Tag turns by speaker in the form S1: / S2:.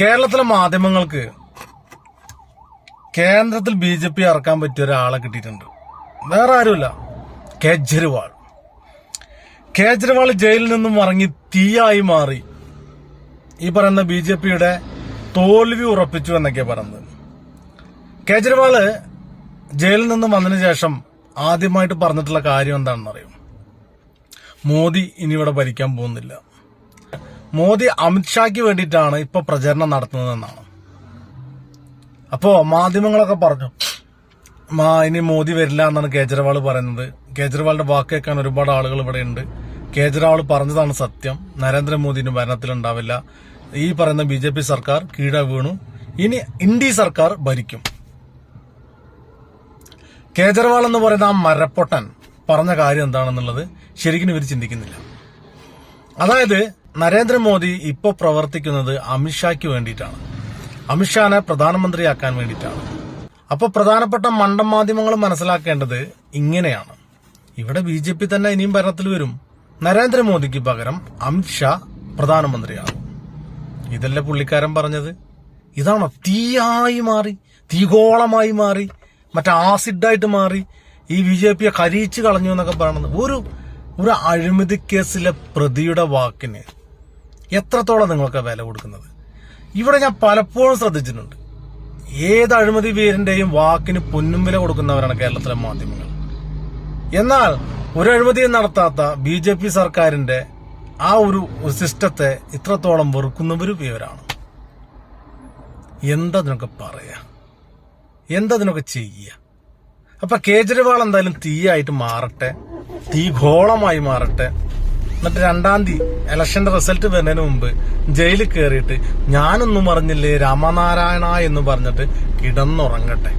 S1: കേരളത്തിലെ മാധ്യമങ്ങൾക്ക് കേന്ദ്രത്തിൽ ബി ജെ പി ഇറക്കാൻ പറ്റിയ ഒരാളെ കിട്ടിയിട്ടുണ്ട്. വേറെ ആരുമില്ല. കേജ്രിവാൾ. കേജ്രിവാൾ ജയിലിൽ നിന്നും ഇറങ്ങി തീയായി മാറി. ഈ പറയുന്ന ബി ജെ പിയുടെ തോൽവി ഉറപ്പിച്ചു എന്നൊക്കെ പറയുന്നത്. കേജ്രിവാൾ ജയിലിൽ നിന്നും വന്നതിന് ശേഷം ആദ്യമായിട്ട് പറഞ്ഞിട്ടുള്ള കാര്യം എന്താണെന്ന് അറിയും മോദി ഇനി ഇവിടെ ഭരിക്കാൻ പോകുന്നില്ല. മോദി അമിത്ഷായ്ക്ക് വേണ്ടിയിട്ടാണ് ഇപ്പൊ പ്രചരണം നടത്തുന്നതെന്നാണ്. അപ്പോ മാധ്യമങ്ങളൊക്കെ പറഞ്ഞു മാ ഇനി മോദി വരില്ല എന്നാണ് കേജ്രിവാൾ പറയുന്നത്. കേജ്രിവാളിന്റെ വാക്ക് കേൾക്കാൻ ഒരുപാട് ആളുകൾ ഇവിടെ ഉണ്ട്. കേജ്രിവാൾ പറഞ്ഞതാണ് സത്യം. നരേന്ദ്രമോദിന് ഭരണത്തിലുണ്ടാവില്ല ഈ പറയുന്ന ബി ജെ പി സർക്കാർ കീഴ വീണു. ഇനി ഇന്ത്യ സർക്കാർ ഭരിക്കും. കേജ്രിവാൾ എന്ന് പറയുന്ന ആ മരപ്പൊട്ടൻ പറഞ്ഞ കാര്യം എന്താണെന്നുള്ളത് ശരിക്കും ഇവർ ചിന്തിക്കുന്നില്ല. അതായത് നരേന്ദ്രമോദി ഇപ്പോൾ പ്രവർത്തിക്കുന്നത് അമിത്ഷായ്ക്ക് വേണ്ടിയിട്ടാണ്. അമിത്ഷാനെ പ്രധാനമന്ത്രിയാക്കാൻ വേണ്ടിയിട്ടാണ്. അപ്പോൾ പ്രധാനപ്പെട്ട മണ്ടം മാധ്യമങ്ങൾ മനസ്സിലാക്കേണ്ടത് ഇങ്ങനെയാണ്. ഇവിടെ ബി ജെ പി തന്നെ ഇനിയും ഭരണത്തിൽ വരും. നരേന്ദ്രമോദിക്ക് പകരം അമിത്ഷാ പ്രധാനമന്ത്രിയാകും. ഇതല്ലേ പുള്ളിക്കാരൻ പറഞ്ഞത്? ഇതാണോ? തീയായി മാറി തീഗോളമായി മാറി മറ്റേ ആസിഡായിട്ട് മാറി ഈ ബി ജെ പിയെ കരിയിച്ച് കളഞ്ഞു എന്നൊക്കെ പറയുന്നത്. ഒരു ഒരു അഴിമതി കേസിലെ പ്രതിയുടെ വാക്കിന് എത്രത്തോളം നിങ്ങൾക്ക് വില കൊടുക്കുന്നത്? ഇവിടെ ഞാൻ പലപ്പോഴും ശ്രദ്ധിച്ചിട്ടുണ്ട്. ഏത് അഴിമതി പേരിന്റെയും വാക്കിന് പൊന്നും വില കൊടുക്കുന്നവരാണ് കേരളത്തിലെ മാധ്യമങ്ങൾ. എന്നാൽ ഒരു അഴിമതിയും നടത്താത്ത ബി ജെ പി സർക്കാരിന്റെ ആ ഒരു സിസ്റ്റത്തെ ഇത്രത്തോളം വെറുക്കുന്നവരും ഇവരാണ്. എന്തതിനൊക്കെ പറയാ? എന്തതിനൊക്കെ ചെയ്യ? അപ്പൊ കേജ്രിവാൾ എന്തായാലും തീയായിട്ട് മാറട്ടെ തീ ഘോളമായി മാറട്ടെ എന്നിട്ട് രണ്ടാം തീയതി ഇലക്ഷന്റെ റിസൾട്ട് വരുന്നതിന് മുമ്പ് ജയിലിൽ കയറിയിട്ട് ഞാനൊന്നും പറഞ്ഞില്ലേ രാമനാരായണ എന്ന് പറഞ്ഞിട്ട് കിടന്നുറങ്ങട്ടെ.